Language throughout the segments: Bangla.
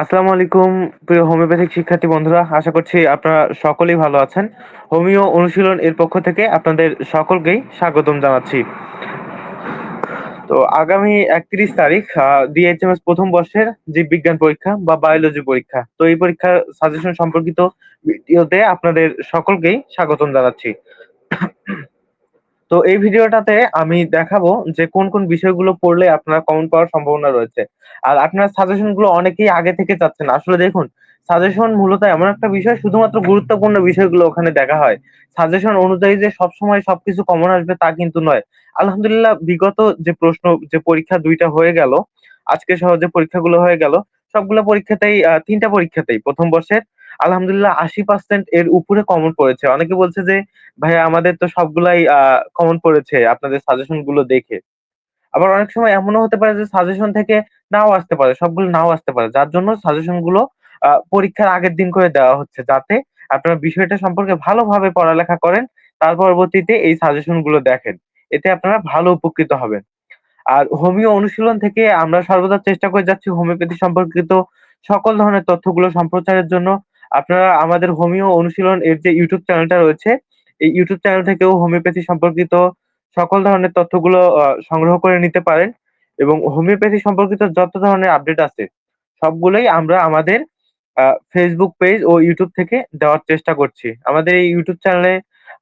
আসসালামু আলাইকুম, প্রিয় হোমিওপ্যাথিক শিক্ষার্থী বন্ধুরা। আশা করছি আপনারা সকলেই ভালো আছেন। হোমিও অনুশীলন এর পক্ষ থেকে আপনাদের সকলকেই স্বাগতম জানাচ্ছি। তো আগামী একত্রিশ তারিখ ডিএইচএমএস প্রথম বর্ষের জীববিজ্ঞান পরীক্ষা বা বায়োলজি পরীক্ষা। তো এই পরীক্ষার সাজেশন সম্পর্কিত ভিডিওতে আপনাদের সকলকেই স্বাগতম জানাচ্ছি। তো এই ভিডিওটাতে আমি দেখাবো যে কোন কোন বিষয়গুলো পড়লে আপনার কমন পাওয়ার সম্ভাবনা রয়েছে। আর আপনার সাজেশনগুলো অনেকেই আগে থেকে চাচ্ছেন। আসলে দেখুন সাজেশন মূলত এমন একটা বিষয়, শুধুমাত্র গুরুত্বপূর্ণ বিষয়গুলো ওখানে দেখা হয়। সাজেশন অনুযায়ী যে সবসময় সবকিছু কমন আসবে তা কিন্তু নয়। আলহামদুলিল্লাহ, বিগত যে প্রশ্ন, যে পরীক্ষা দুইটা হয়ে গেল, আজকে সহ যে পরীক্ষাগুলো হয়ে গেল, সবগুলো পরীক্ষাতেই তিনটা পরীক্ষাতেই প্রথম বর্ষের আলহামদুলিল্লাহ আশি পার্সেন্ট এর উপরে কমন পড়েছে। অনেকে বলছে যে, ভাইয়া, আমাদের তো সবগুলাই কমন পড়েছে আপনাদের সাজেশনগুলো দেখে। আবার অনেক সময় এমনও হতে পারে যে সাজেশন থেকে নাও আসতে পারে, সবগুলো নাও আসতে পারে। যার জন্য সাজেশনগুলো পরীক্ষার আগের দিন করে দেওয়া হচ্ছে যাতে আপনারা বিষয়টা সম্পর্কে ভালোভাবে পড়ালেখা করেন, তার পরবর্তীতে এই সাজেশনগুলো দেখেন। এতে আপনারা ভালো উপকৃত হবেন। আর হোমিও অনুশীলন থেকে আমরা সর্বদা চেষ্টা করে যাচ্ছি হোমিওপ্যাথি সম্পর্কিত সকল ধরনের তথ্যগুলো সম্প্রচারের জন্য। আপনারা আমাদের হোমিও অনুশীলন এর যে ইউটিউব চ্যানেলটা রয়েছে, এই ইউটিউব চ্যানেল থেকেও হোমিওপ্যাথি সম্পর্কিত সকল ধরনের তথ্যগুলো সংগ্রহ করে নিতে পারেন এবং হোমিওপ্যাথি সম্পর্কিত যত ধরনের আপডেট আছে, সবগুলোই আমরা আমাদের ফেসবুক পেজ ও ইউটিউব থেকে দেওয়ার চেষ্টা করছি। আমাদের এই ইউটিউব চ্যানেলে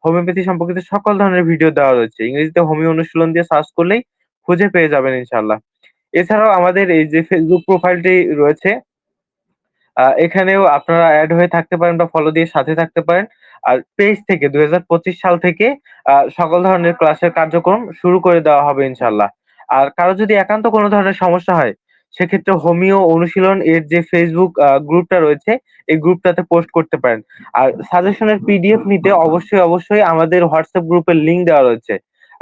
হোমিওপ্যাথি সম্পর্কিত সকল ধরনের ভিডিও দেওয়া রয়েছে। ইংরেজিতে হোমিও অনুশীলন দিয়ে সার্চ করলেই খুঁজে পেয়ে যাবেন ইনশাল্লাহ এছাড়াও আমাদের এই যে ফেসবুক প্রোফাইলটি রয়েছে এখানেও আপনারা অ্যাড হয়ে থাকতে পারেন বা ফলো দিয়ে সাথে থাকতে পারেন। আর পেজ থেকে দুই হাজার পঁচিশ সাল থেকে সকল ধরনের ক্লাসের কার্যক্রম শুরু করে দেওয়া হবে ইনশাল্লাহ আর কারও যদি একান্ত কোনো ধরনের সমস্যা হয়, সেক্ষেত্রে হোমিও অনুশীলন এর যে ফেসবুক গ্রুপটা রয়েছে, এই গ্রুপটাতে পোস্ট করতে পারেন। আর সাজেশনের পিডিএফ নিতে অবশ্যই অবশ্যই আমাদের হোয়াটসঅ্যাপ গ্রুপের লিঙ্ক দেওয়া রয়েছে।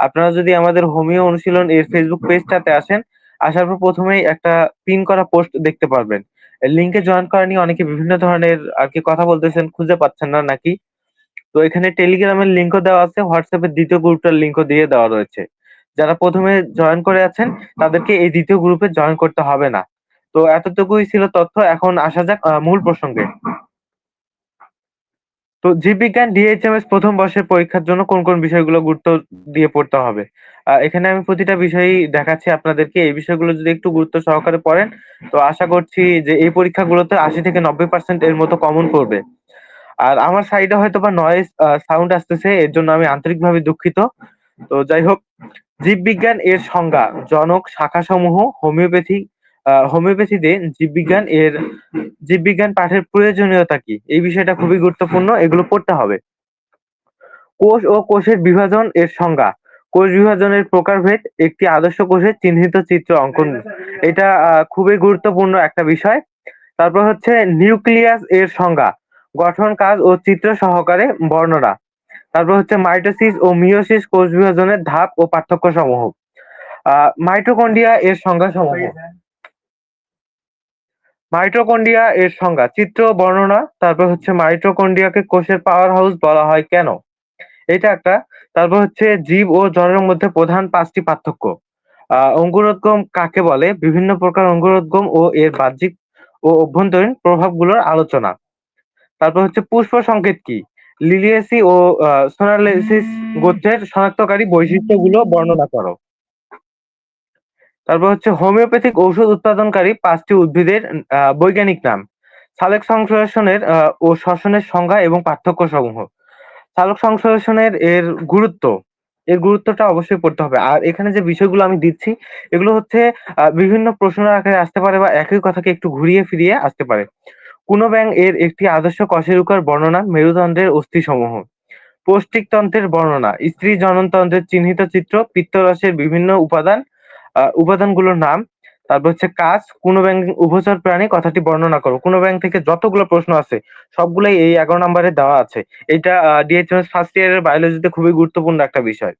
আপনারা যদি আমাদের হোমিও অনুশীলন এর ফেসবুক পেজটাতে আসেন, আসার পর প্রথমেই একটা পিন করা পোস্ট দেখতে পারবেন। লিঙ্কে জয়েন করা নিয়ে অনেকে বিভিন্ন ধরনের আর কি কথা বলতেছেন, খুঁজে পাচ্ছেন না নাকি? তো এখানে টেলিগ্রামের লিঙ্কও দেওয়া আছে হোয়াটসঅ্যাপের দ্বিতীয় গ্রুপটার লিঙ্কও দিয়ে দেওয়া রয়েছে। যারা প্রথমে জয়েন করে আছেন, তাদেরকে এই দ্বিতীয় গ্রুপে জয়েন করতে হবে না। তো এতটুকুই ছিল তথ্য, এখন আসা যাক মূল প্রসঙ্গে। তো জীববিজ্ঞান ডিএইচএমএস প্রথম বর্ষের পরীক্ষার জন্য কোন কোন বিষয়গুলো গুরুত্ব দিয়ে পড়তে হবে? এখানে আমি প্রতিটা বিষয়ই দেখাচ্ছি আপনাদেরকে। এই বিষয়গুলো যদি একটু গুরুত্ব সহকারে পড়েন, তো আশা করছি যে এই পরীক্ষাগুলোতে আশি থেকে নব্বই পার্সেন্ট এর মতো কমন পড়বে। আর আমার সাইডে হয়তো বা নয়েজ সাউন্ড আসতেছে, এর জন্য আমি আন্তরিকভাবে দুঃখিত। তো যাই হোক, জীববিজ্ঞান এর সংজ্ঞা, জনক, শাখাসমূহ, হোমিওপ্যাথি হোমিওপ্যাথিতে জীববিজ্ঞান এর, জীববিজ্ঞান পাঠের প্রয়োজনীয়তা কি? এই বিষয়টা খুবই গুরুত্বপূর্ণ, এগুলো পড়তে হবে। কোষ ও কোষের বিভাজন এর সংজ্ঞা। কোষ বিভাজনের প্রকারভেদ, একটি আদর্শ কোষের চিহ্নিত চিত্র অঙ্কন। এটা খুবই গুরুত্বপূর্ণ একটা বিষয়। তারপর হচ্ছে নিউক্লিয়াস এর সংজ্ঞা, গঠন, কাজ ও চিত্র সহকারে বর্ণনা। তারপর হচ্ছে মাইটোসিস ও মিওসিস কোষ বিভাজনের ধাপ ও পার্থক্য সমূহ আহ মাইটোকন্ডিয়া এর সংজ্ঞা সমূহ মাইটোকন্ডিয়া এর সংজ্ঞা, চিত্র, বর্ণনা, তারপর হচ্ছে মাইটোকন্ডিয়াকে কোষের পাওয়ার হাউস বলা হয় কেন? এটা একটা, তারপর হচ্ছে জীব ও জড়ের মধ্যে প্রধান পাঁচটি পার্থক্য। অঙ্কুরোদ্গম কাকে বলে? বিভিন্ন প্রকার অঙ্কুরোদ্গম ও এর বাহ্যিক ও অভ্যন্তরীণ প্রভাবগুলোর আলোচনা। তারপর হচ্ছে পুষ্প সংকেত কি? লিলিয়েসি ও সোনালেসিস গোত্রের শনাক্তকারী বৈশিষ্ট্যগুলো বর্ণনা করো। তারপর হচ্ছে হোমিওপ্যাথিক ঔষধ উৎপাদনকারী পাঁচটি উদ্ভিদের বৈজ্ঞানিক নাম। সালেক সংশ্লেষণের ও শ্বসনের সংজ্ঞা এবং পার্থক্য সমূহ সালোক সংশ্লেষণের এর গুরুত্ব, এর গুরুত্বটা অবশ্যই পড়তে হবে। আর এখানে যে বিষয়গুলো আমি দিচ্ছি, এগুলো হচ্ছে বিভিন্ন প্রশ্ন আকারে আসতে পারে বা একই কথাকে একটু ঘুরিয়ে ফিরিয়ে আসতে পারে। কোনো ব্যাং এর একটি আদর্শ কশেরুকার বর্ণনা মেরুদণ্ডের অস্থি অস্থিসমূহ। পৌষ্টিকতন্ত্রের বর্ণনা, স্ত্রী জননতন্ত্রের চিহ্নিত চিত্র, পিত্তরসের বিভিন্ন উপাদান উপাদানগুলোর নাম। তারপর হচ্ছে কাজ, কোনো ব্যাংক উভচর প্রাণী কথাটি বর্ণনা করো। কোনো ব্যাংক থেকে যতগুলো প্রশ্ন আছে সবগুলাই এই এগারো নম্বরে দেওয়া আছে। এটা ডিএইচএমএস ফার্স্ট ইয়ারের বায়োলজিতে খুবই গুরুত্বপূর্ণ একটা বিষয়।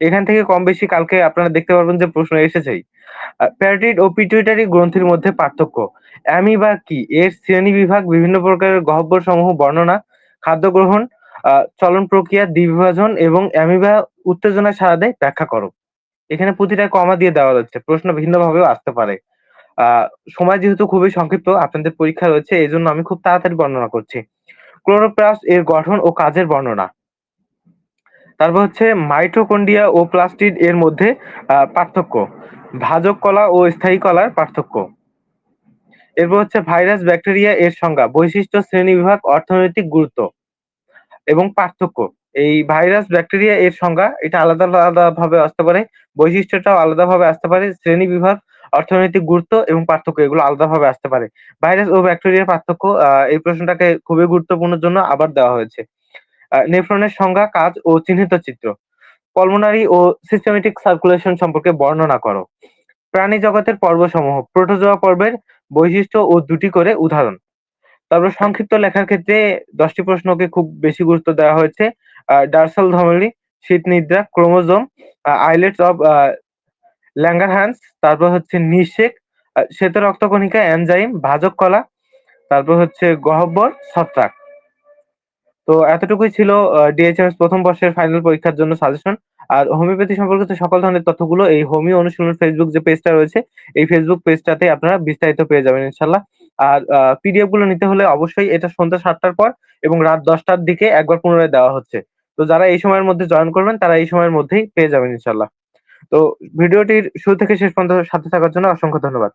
এখান থেকে কম বেশি কালকে আপনারা দেখতে পারবেন যে প্রশ্ন এসেছেই। প্যারাটিড ও পিটুইটারি গ্রন্থির মধ্যে পার্থক্য। অ্যামিবা কি এর শ্রেণি বিভাগ বিভিন্ন প্রকারের গহ্বর সমূহ বর্ণনা, খাদ্য গ্রহণ চলন প্রক্রিয়া, দ্বিবিভাজন এবং অ্যামিবা উত্তেজনা সারা দেয়, ব্যাখ্যা করো। এখানে প্রতিটা কমা দিয়ে দেওয়া হচ্ছে প্রশ্ন ভিন্নভাবেও আসতে পারে সময় যেহেতু খুবই সংক্ষিপ্ত আপনাদের পরীক্ষা রয়েছে এজন্য আমি খুব তাড়াতাড়ি বর্ণনা করছি। ক্লোরোপ্লাস্ট এর গঠন ও কাজের বর্ণনা। তারপর হচ্ছে মাইটোকন্ড্রিয়া ও প্লাস্টিড এর মধ্যে পার্থক্য। ভাজক কলা ও স্থায়ী কলার পার্থক্য। এরপর হচ্ছে ভাইরাস, ব্যাকটেরিয়া এর সংজ্ঞা, বৈশিষ্ট্য, শ্রেণীবিভাগ, অর্থনৈতিক গুরুত্ব এবং পার্থক্য। এই ভাইরাস, ব্যাকটেরিয়া এর সংজ্ঞা এটা আলাদা, আলাদা ভাবে আসতে পারে। বৈশিষ্ট্যটাও আলাদাভাবে আসতে পারে। শ্রেণি বিভাগ অর্থনৈতিক গুরুত্ব এবং পার্থক্য এগুলো আলাদাভাবে আসতে পারে। ভাইরাস ও ব্যাকটেরিয়ার পার্থক্য এই প্রশ্নটাকে খুবই গুরুত্বপূর্ণর জন্য আবার দেওয়া হয়েছে। নেফ্রনের সংজ্ঞা, কাজ ও চিহ্নিত চিত্র। পলমোনারি ও সিস্টেমেটিক সার্কুলেশন সম্পর্কে বর্ণনা করো। প্রাণী জগতের পর্বসমূহ, প্রোটোজোয়া পর্বের বৈশিষ্ট্য ও দুটি করে উদাহরণ। তারপর সংক্ষিপ্ত লেখার ক্ষেত্রে দশটি প্রশ্নকে খুব বেশি গুরুত্ব দেওয়া হয়েছে। ডার্সাল ধমনী, শীথনিদ্রা, ক্রোমোজোম, আ আইলেটস অফ ল্যাঙ্গারহ্যান্স, তারপর হচ্ছে নিষেক, আ শ্বেত রক্তকণিকা, এনজাইম, ভাজক কলা, তারপর হচ্ছে গহ্বর, ছত্রাক। তো এতটুকুই ছিল আ ডিএচএমএস ১ম বর্ষের ফাইনাল পরীক্ষার জন্য সাজেশন। আর হোমিওপ্যাথি সম্পর্কিত সকল ধরনের তথ্যগুলো এই হোমিও অনুশীলন ফেসবুক যে পেজটা রয়েছে, এই ফেসবুক পেজটাতে আপনারা বিস্তারিত পেয়ে যাবেন ইনশাল্লাহ আর পিডিএফগুলো নিতে হলে অবশ্যই এটা সন্ধ্যা সাতটার পর এবং রাত দশটার দিকে একবার পুনরায় দেওয়া হচ্ছে। তো যারা এই সময়ের মধ্যে জয়েন করবেন, তারা এই সময়ের মধ্যেই পেয়ে যাবেন ইনশাল্লাহ তো ভিডিওটির শুরু থেকে শেষ পর্যন্ত সাথে থাকার জন্য অসংখ্য ধন্যবাদ।